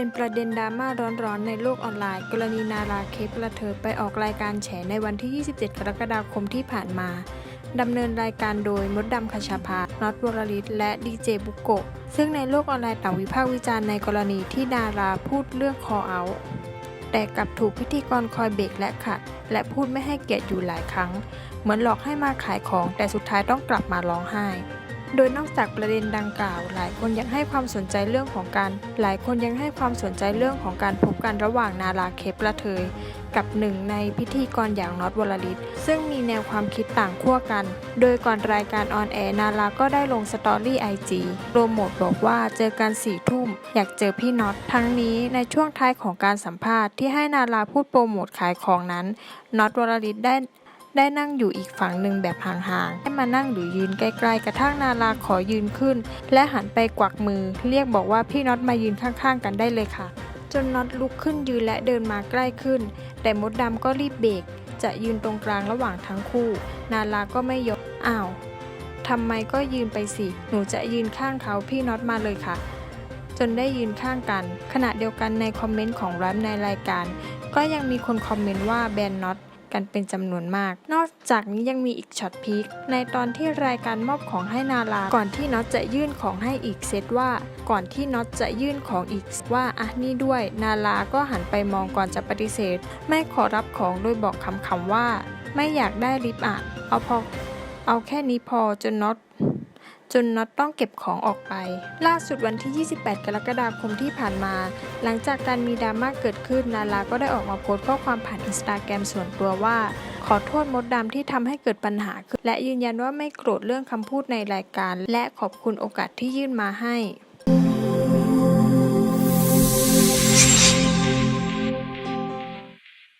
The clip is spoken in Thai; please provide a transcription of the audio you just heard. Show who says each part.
Speaker 1: เป็นประเด็นดราม่าร้อนๆ ในโลกออนไลน์ กรณีนาราเคปกระเธอไปออกรายการแฉในวันที่ 27 กรกฎาคมที่ผ่านมา ดำเนินรายการโดยมดดำคชาภาน็อตวรลิตและดีเจบุโกะ ซึ่งในโลกออนไลน์ต่างวิพากษ์วิจารณ์ในกรณีที่ดาราพูดเรื่องคอเอาแต่กลับถูกพิธีกรคอยเบรกและขัด และพูดไม่ให้เกียรติอยู่หลายครั้ง เหมือนหลอกให้มาขายของแต่สุดท้ายต้องกลับมาร้องไห้ โดยนอกจากประเด็นดังกล่าว หลายคนยังให้ความสนใจเรื่องของการ หลายคนยังให้ความสนใจเรื่องของการพบกันระหว่างนาราเคปละเทย กับหนึ่งในพิธีกรอย่างน็อตวลลิต ซึ่งมีแนวความคิดต่างขั้วกัน โดยก่อนรายการออนแอร์นาราก็ได้ลงสตอรี่ไอจีโปรโมทบอกว่าเจอกันสี่ทุ่ม อยากเจอพี่น็อต ทั้งนี้ในช่วงท้ายของการสัมภาษณ์ที่ให้นาราพูดโปรโมทขายของนั้นน็อตวลลิตได้ ได้นั่งอยู่อีกฝั่งหนึ่งแบบห่างๆให้มานั่งหรือยืนใกล้ๆ กระทั่งนาราขอยืนขึ้น และหันไปกวักมือ เรียกบอกว่าพี่น็อตมายืนข้างๆ กันได้เลยค่ะ จนน็อตลุกขึ้นยืนและเดินมาใกล้ขึ้น แต่มดดำก็รีบเบรกจะยืนตรงกลางระหว่างทั้งคู่ นาราก็ไม่ยกอ้าวทำไมก็ยืนไปสิ หนูจะยืนข้างเขาพี่น็อตมาเลยค่ะ จนได้ยืนข้างกัน ขณะเดียวกันในคอมเมนต์ของแรปในรายการ ก็ยังมีคนคอมเมนต์ว่าแบนน็อต กันเป็นจำนวนมาก นอกจากนี้ยังมีอีกช็อตพีคในตอนที่รายการมอบของให้นาราก่อนที่น็อตจะยื่นของให้อีกเซตว่า ก่อนที่น็อตจะยื่นของอีกว่าอะนี่ด้วย นาราก็หันไปมองก่อนจะปฏิเสธ ไม่ขอรับของโดยบอกคำๆว่า ไม่อยากได้ลิปอะเอาพอเอาแค่นี้พอจนน็อต จนน็อตต้องเก็บของออกไป ล่าสุดวันที่ 28 กรกฎาคมที่ผ่านมา หลังจากการมีดราม่าเกิดขึ้นนาลาก็ได้ออกมาโพสต์ข้อความผ่านอินสตาแกรมส่วนตัวว่า ขอโทษมดดำที่ทำให้เกิดปัญหาขึ้นและยืนยันว่าไม่โกรธเรื่องคำพูดในรายการ และขอบคุณโอกาสที่ยื่นมาให้